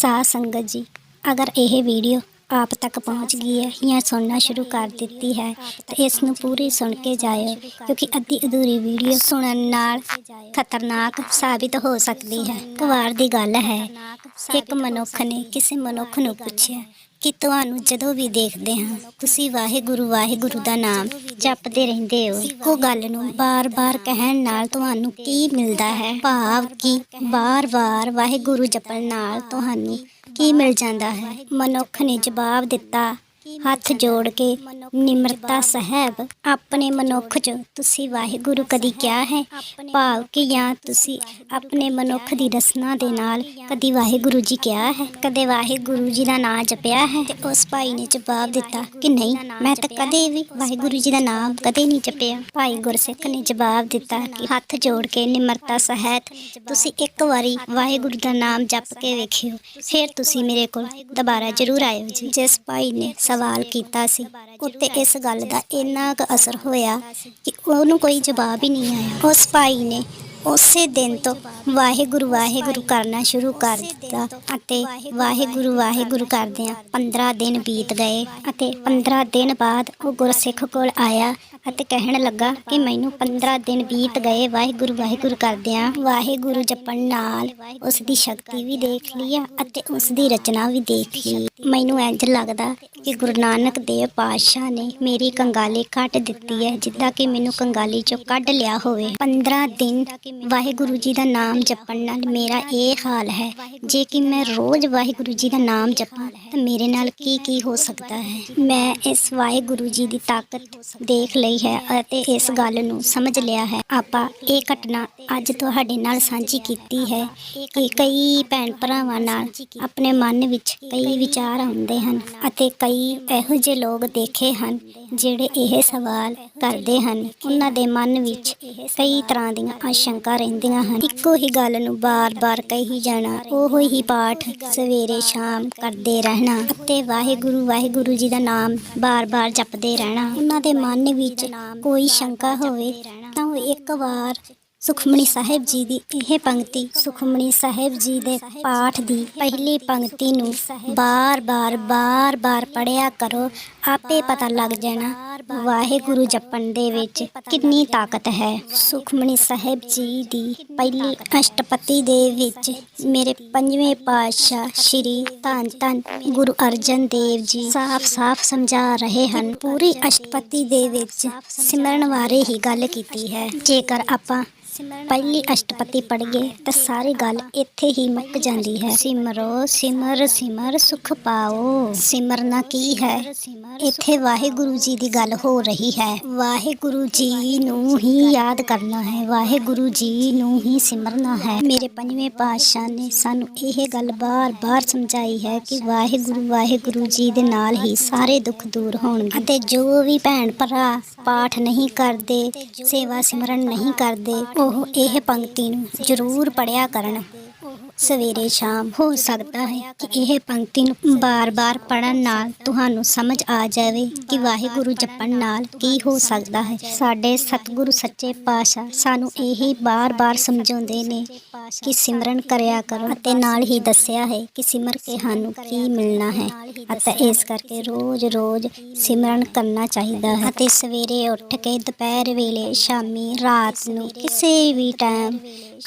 ਸਾਧ ਸੰਗਤ ਜੀ, ਅਗਰ ਇਹ ਵੀਡੀਓ ਆਪ ਤੱਕ ਪਹੁੰਚ ਗਈ ਹੈ ਜਾਂ ਸੁਣਨਾ ਸ਼ੁਰੂ ਕਰ ਦਿੱਤੀ ਹੈ, ਤਾਂ ਇਸ ਨੂੰ ਪੂਰੀ ਸੁਣ ਕੇ ਜਾਇਓ, ਕਿਉਂਕਿ ਅੱਧੀ ਅਧੂਰੀ ਵੀਡੀਓ ਸੁਣਨ ਨਾਲ ਖਤਰਨਾਕ ਸਾਬਿਤ ਹੋ ਸਕਦੀ ਹੈ। ਕਵਾਰ ਦੀ ਗੱਲ ਹੈ, ਇੱਕ ਮਨੁੱਖ ਨੇ ਕਿਸੇ ਮਨੁੱਖ ਨੂੰ ਪੁੱਛਿਆ ਕਿ ਤੁਹਾਨੂੰ ਜਦੋਂ ਵੀ ਦੇਖਦੇ ਹਾਂ, ਤੁਸੀਂ ਵਾਹਿਗੁਰੂ ਵਾਹਿਗੁਰੂ ਦਾ ਨਾਮ ਜਪਦੇ ਰਹਿੰਦੇ ਹੋ। ਇੱਕੋ ਗੱਲ ਨੂੰ ਬਾਰ-ਬਾਰ ਕਹਿਣ ਨਾਲ ਤੁਹਾਨੂੰ ਕੀ ਮਿਲਦਾ ਹੈ? ਭਾਵ ਕਿ ਬਾਰ-ਬਾਰ ਵਾਹਿਗੁਰੂ ਜਪਣ ਨਾਲ ਤੁਹਾਨੂੰ ਕੀ ਮਿਲ ਜਾਂਦਾ ਹੈ? ਮਨੁੱਖ ਨੇ ਜਵਾਬ ਦਿੱਤਾ ਹੱਥ ਜੋੜ ਕੇ ਨਿਮਰਤਾ ਸਹਿਬ, ਆਪਣੇ ਮਨੁੱਖ ਚ ਤੁਸੀਂ ਵਾਹਿਗੁਰੂ ਕਦੀ ਕਿਹਾ ਹੈ? ਭਾਵ ਕਿ ਜਾਂ ਤੁਸੀਂ ਆਪਣੇ ਮਨੁੱਖ ਦੀ ਰਸਨਾ ਦੇ ਨਾਲ ਕਦੀ ਵਾਹਿਗੁਰੂ ਜੀ ਕਿਹਾ ਹੈ? ਕਦੇ ਵਾਹਿਗੁਰੂ ਜੀ ਦਾ ਨਾਮ ਜਪਿਆ ਹੈ? ਤੇ ਉਸ ਭਾਈ ਨੇ ਜਵਾਬ ਦਿੱਤਾ ਕਿ ਨਹੀਂ, ਮੈਂ ਤਾਂ ਕਦੇ ਵੀ ਵਾਹਿਗੁਰੂ ਜੀ ਦਾ ਨਾਮ ਕਦੇ ਨਹੀਂ ਜਪਿਆ। ਭਾਈ ਗੁਰਸਿੱਖ ਨੇ ਜਵਾਬ ਦਿੱਤਾ ਕਿ ਹੱਥ ਜੋੜ ਕੇ ਨਿਮਰਤਾ ਸਹਿਤ ਤੁਸੀਂ ਇੱਕ ਵਾਰੀ ਵਾਹਿਗੁਰੂ ਦਾ ਨਾਮ ਜਪ ਕੇ ਵੇਖਿਓ। ਫਿਰ ਤੁਸੀਂ ਮੇਰੇ ਕੋਲ ਦੁਬਾਰਾ ਜ਼ਰੂਰ ਆਇਓ ਜੀ। ਜਿਸ ਭਾਈ ਨੇ ਸਵਾਲ ਕੀਤਾ ਸੀ। ਉੱਤੇ ਇਸ ਗੱਲ ਦਾ ਇੰਨਾ ਕੁ ਅਸਰ ਹੋਇਆ ਕਿ ਉਹਨੂੰ ਕੋਈ ਜਵਾਬ ਹੀ ਨਹੀਂ ਆਇਆ। ਉਸ ਭਾਈ ਨੇ ਉਸੇ ਦਿਨ ਤੋਂ ਵਾਹਿਗੁਰੂ ਵਾਹਿਗੁਰੂ ਕਰਨਾ ਸ਼ੁਰੂ ਕਰ ਦਿੱਤਾ ਅਤੇ ਵਾਹਿਗੁਰੂ ਵਾਹਿਗੁਰੂ ਕਰਦਿਆਂ 15 ਦਿਨ ਬੀਤ ਗਏ ਅਤੇ 15 ਦਿਨ ਬਾਅਦ ਉਹ ਗੁਰਸਿੱਖ ਕੋਲ ਆਇਆ ਅਤੇ ਕਹਿਣ ਲੱਗਾ ਕਿ ਮੈਨੂੰ 15 ਦਿਨ ਬੀਤ ਗਏ, ਵਾਹਿਗੁਰੂ ਵਾਹਿਗੁਰੂ ਕਰਦਿਆਂ ਵਾਹਿਗੁਰੂ ਜਪਣ ਨਾਲ ਉਸ ਦੀ ਸ਼ਕਤੀ ਵੀ ਦੇਖ ਲਈ ਆ ਅਤੇ ਉਸ ਦੀ ਰਚਨਾ ਵੀ ਦੇਖ ਲਈ। ਮੈਨੂੰ ਇੰਜ ਲੱਗਦਾ ਕਿ ਗੁਰੂ ਨਾਨਕ ਦੇਵ ਪਾਤਸ਼ਾਹ ਨੇ ਮੇਰੀ ਕੰਗਾਲੀ ਕੱਟ ਦਿੱਤੀ ਹੈ, ਜਿੱਦਾਂ ਕਿ ਮੈਨੂੰ ਕੰਗਾਲੀ ਚੋਂ ਕੱਢ ਲਿਆ ਹੋਵੇ। 15 ਦਿਨ ਵਾਹਿਗੁਰੂ ਜੀ ਦਾ ਨਾਮ ਜਪਣ ਨਾਲ ਮੇਰਾ ਇਹ ਹਾਲ ਹੈ, ਜੇ ਕਿ ਮੈਂ ਰੋਜ਼ ਵਾਹਿਗੁਰੂ ਜੀ ਦਾ ਨਾਮ ਜਪਾਂ, ਤਾਂ ਮੇਰੇ ਨਾਲ ਕੀ ਕੀ ਹੋ ਸਕਦਾ ਹੈ? ਮੈਂ ਇਸ ਵਾਹਿਗੁਰੂ ਜੀ ਦੀ ਤਾਕਤ ਦੇਖ ਲਈ ਹੈ ਅਤੇ ਇਸ ਗੱਲ ਨੂੰ ਸਮਝ ਲਿਆ ਹੈ। ਆਪਾਂ ਇਹ ਘਟਨਾ ਅੱਜ ਤੁਹਾਡੇ ਨਾਲ ਸਾਂਝੀ ਕੀਤੀ ਹੈ ਕਿ ਕਈ ਭੈਣ ਭਰਾਵਾਂ ਨਾਲ ਆਪਣੇ ਮਨ ਵਿੱਚ ਕਈ ਵਿਚਾਰ ਆਉਂਦੇ ਹਨ ਅਤੇ ਕਈ ਇਹੋ ਜਿਹੇ ਲੋਕ ਦੇਖੇ ਹਨ ਜਿਹੜੇ ਇਹ ਸਵਾਲ ਕਰਦੇ ਹਨ। ਉਹਨਾਂ ਦੇ ਮਨ ਵਿੱਚ ਕਈ ਤਰ੍ਹਾਂ ਦੀਆਂ ਆਸ਼ੰਕਾ ਰਹਿੰਦੀਆਂ ਹਨ। ਇੱਕੋ ਹੀ ਗੱਲ ਨੂੰ ਬਾਰ-ਬਾਰ ਕਹੀ ਜਾਣਾ, ਉਹੋ ਹੀ ਪਾਠ ਸਵੇਰੇ ਸ਼ਾਮ ਕਰਦੇ ਰਹਿਣਾ ਅਤੇ ਵਾਹਿਗੁਰੂ ਵਾਹਿਗੁਰੂ ਜੀ ਦਾ ਨਾਮ ਬਾਰ-ਬਾਰ ਜਪਦੇ ਰਹਿਣਾ। ਉਹਨਾਂ ਦੇ ਮਨ ਵਿੱਚ ਕੋਈ ਸ਼ੰਕਾ ਹੋਵੇ ਤਾਂ ਉਹ ਇੱਕ ਵਾਰ ਸੁਖਮਨੀ ਸਾਹਿਬ ਜੀ ਦੀ ਇਹ ਪੰਕਤੀ ਸੁਖਮਣੀ ਸਾਹਿਬ ਜੀ ਦੇ ਪਾਠ ਦੀ ਪਹਿਲੀ ਪੰਕਤੀ ਨੂੰ ਬਾਰ-ਬਾਰ ਬਾਰ-ਬਾਰ ਪੜਿਆ ਕਰੋ, ਆਪੇ ਪਤਾ ਲੱਗ ਜਾਣਾ ਵਾਹਿਗੁਰੂ ਜਪਣ ਦੇ ਵਿੱਚ ਕਿੰਨੀ ਤਾਕਤ ਹੈ। ਸੁਖਮਨੀ ਸਾਹਿਬ ਜੀ ਦੀ ਪਹਿਲੀ ਅਸ਼ਟਪਤੀ ਦੇ ਵਿੱਚ ਮੇਰੇ ਪੰਜਵੇਂ ਪਾਤਸ਼ਾਹ ਸ਼੍ਰੀ ਧੰਨ ਧੰਨ ਗੁਰੂ ਅਰਜਨ ਦੇਵ ਜੀ ਸਾਫ਼-ਸਾਫ਼ ਸਮਝਾ ਰਹੇ ਹਨ। ਪੂਰੀ ਅਸ਼ਟਪਤੀ ਦੇ ਵਿੱਚ ਸਿਮਰਨ ਬਾਰੇ ਹੀ ਗੱਲ ਕੀਤੀ ਹੈ। ਜੇਕਰ ਆਪਾਂ ਪਹਿਲੀ ਅਸ਼ਟਪਦੀ ਪੜ੍ਹੀਏ ਤਾਂ ਸਾਰੀ ਗੱਲ ਇੱਥੇ ਹੀ ਮੁੱਕ ਜਾਂਦੀ ਹੈ। ਸਿਮਰੋ, ਸਿਮਰ ਸਿਮਰ, ਸੁਖ ਪਾਓ। ਸਿਮਰਨਾ ਕੀ ਹੈ? ਇੱਥੇ ਵਾਹਿਗੁਰੂ ਜੀ ਦੀ ਗੱਲ ਹੋ ਰਹੀ ਹੈ। ਵਾਹਿਗੁਰੂ ਜੀ ਨੂੰ ਹੀ ਯਾਦ ਕਰਨਾ ਹੈ। ਵਾਹਿਗੁਰੂ ਜੀ ਨੂੰ ਹੀ ਸਿਮਰਨਾ ਹੈ। ਮੇਰੇ ਪੰਜਵੇਂ ਪਾਤਸ਼ਾਹ ਨੇ ਸਾਨੂੰ ਇਹ ਗੱਲ ਬਾਰ-ਬਾਰ ਸਮਝਾਈ ਹੈ ਕਿ ਵਾਹਿਗੁਰੂ ਵਾਹਿਗੁਰੂ ਜੀ ਦੇ ਨਾਲ ਹੀ ਸਾਰੇ ਦੁੱਖ ਦੂਰ ਹੋਣਗੇ ਅਤੇ ਜੋ ਵੀ ਭੈਣ ਭਰਾ ਪਾਠ ਨਹੀਂ ਕਰਦੇ ਸੇਵਾ ਸਿਮਰਨ ਨਹੀਂ ਕਰਦੇ ਉਹ ਇਹ ਪੰਕਤੀ ਨੂੰ ਜ਼ਰੂਰ ਪੜਿਆ ਕਰਨ। ਸਵੇਰੇ ਸ਼ਾਮ ਹੋ ਸਕਦਾ ਹੈ ਕਿ ਇਹ ਪੰਕਤੀ ਨੂੰ ਬਾਰ-ਬਾਰ ਪੜਨ ਨਾਲ ਤੁਹਾਨੂੰ ਸਮਝ ਆ ਜਾਵੇ ਕਿ ਵਾਹਿਗੁਰੂ ਜਪਣ ਨਾਲ ਕੀ ਹੋ ਸਕਦਾ ਹੈ। ਸਾਡੇ ਸਤਿਗੁਰੂ ਸੱਚੇ ਪਾਤਸ਼ਾਹ ਸਾਨੂੰ ਇਹੀ ਬਾਰ-ਬਾਰ ਸਮਝਾਉਂਦੇ ਨੇ ਕਿ ਸਿਮਰਨ ਕਰਿਆ ਕਰੋ ਅਤੇ ਨਾਲ ਹੀ ਦੱਸਿਆ ਹੈ ਕਿ ਸਿਮਰ ਕੇ ਸਾਨੂੰ ਕੀ ਮਿਲਣਾ ਹੈ ਅਤੇ ਇਸ ਕਰਕੇ ਰੋਜ਼-ਰੋਜ਼ ਸਿਮਰਨ ਕਰਨਾ ਚਾਹੀਦਾ ਹੈ। ਅਤੇ ਸਵੇਰੇ ਉੱਠ ਕੇ ਦੁਪਹਿਰ ਵੇਲੇ ਸ਼ਾਮੀ ਰਾਤ ਨੂੰ ਕਿਸੇ ਵੀ ਟਾਈਮ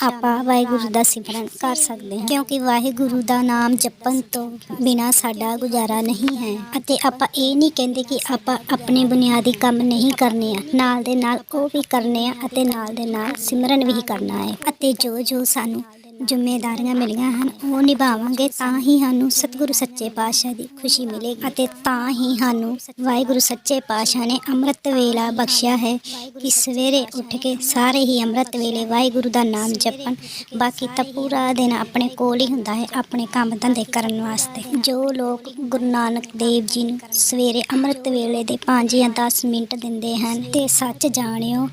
ਆਪਾਂ ਵਾਹਿਗੁਰੂ ਦਾ ਸਿਮਰਨ ਕਰ ਸਕਦੇ ਹਾਂ। ਕਿਉਂਕਿ ਵਾਹਿਗੁਰੂ ਦਾ ਨਾਮ ਜਪਣ ਤੋਂ ਬਿਨਾ ਸਾਡਾ ਗੁਜ਼ਾਰਾ ਨਹੀਂ ਹੈ। ਅਤੇ ਆਪਾਂ ਇਹ ਨਹੀਂ ਕਹਿੰਦੇ ਕਿ ਆਪਾਂ ਆਪਣੇ ਬੁਨਿਆਦੀ ਕੰਮ ਨਹੀਂ ਕਰਨੇ ਆ। ਨਾਲ ਦੇ ਨਾਲ ਉਹ ਵੀ ਕਰਨੇ ਆ ਅਤੇ ਨਾਲ ਦੇ ਨਾਲ ਸਿਮਰਨ ਵੀ ਕਰਨਾ ਹੈ। ਅਤੇ ਜੋ ਜੋ ਸਾਨੂੰ ਜ਼ਿੰਮੇਵਾਰੀਆਂ ਮਿਲੀਆਂ ਹਨ, ਉਹ ਨਿਭਾਵਾਂਗੇ ਤਾਂ ਹੀ ਸਾਨੂੰ ਸਤਿਗੁਰੂ ਸੱਚੇ ਪਾਤਸ਼ਾਹ ਦੀ ਖੁਸ਼ੀ ਮਿਲੇਗੀ ਅਤੇ ਤਾਂ ਹੀ ਸਾਨੂੰ ਵਾਹਿਗੁਰੂ ਸੱਚੇ ਪਾਤਸ਼ਾਹ ਨੇ ਅੰਮ੍ਰਿਤ ਵੇਲਾ ਬਖਸ਼ਿਆ ਹੈ ਕਿ ਸਵੇਰੇ ਉੱਠ ਕੇ ਸਾਰੇ ਹੀ ਅੰਮ੍ਰਿਤ ਵੇਲੇ ਵਾਹਿਗੁਰੂ ਦਾ ਨਾਮ ਜਪਣ, ਬਾਕੀ ਤਾਂ ਪੂਰਾ ਦਿਨ ਆਪਣੇ ਕੋਲ ਹੀ ਹੁੰਦਾ ਹੈ, ਆਪਣੇ ਕੰਮ ਧੰਦੇ ਕਰਨ ਵਾਸਤੇ। ਜੋ ਲੋਕ ਗੁਰੂ ਨਾਨਕ ਦੇਵ ਜੀ ਨੂੰ ਸਵੇਰੇ ਅੰਮ੍ਰਿਤ ਵੇਲੇ ਦੇ 5 ਜਾਂ 10 ਮਿੰਟ ਦਿੰਦੇ ਹਨ, ਤੇ ਸੱਚ ਜਾਣਿਓ,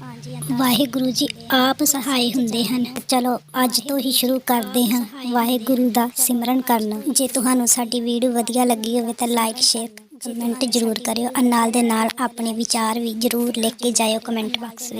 ਵਾਹਿਗੁਰੂ ਜੀ ਆਪ ਸਹਾਈ ਹੁੰਦੇ ਹਨ। ਚਲੋ, ਅੱਜ ਤੋਂ ਹੀ ਸ਼ੁਰੂ ਸ਼ੁਰੂ ਕਰਦੇ ਹਾਂ। ਵਾਹਿਗੁਰੂ ਦਾ ਸਿਮਰਨ ਕਰਨਾ। ਜੇ ਤੁਹਾਨੂੰ ਸਾਡੀ ਵੀਡੀਓ ਵਧੀਆ ਲੱਗੀ ਹੋਵੇ ਤਾਂ ਲਾਈਕ ਸ਼ੇਅਰ ਕਮੈਂਟ ਜ਼ਰੂਰ ਕਰਿਓ। ਔਰ ਨਾਲ ਦੇ ਨਾਲ ਆਪਣੇ ਵਿਚਾਰ ਵੀ ਜ਼ਰੂਰ ਲਿਖ ਕੇ ਜਾਇਓ ਕਮੈਂਟ ਬਾਕਸ ਵਿੱਚ।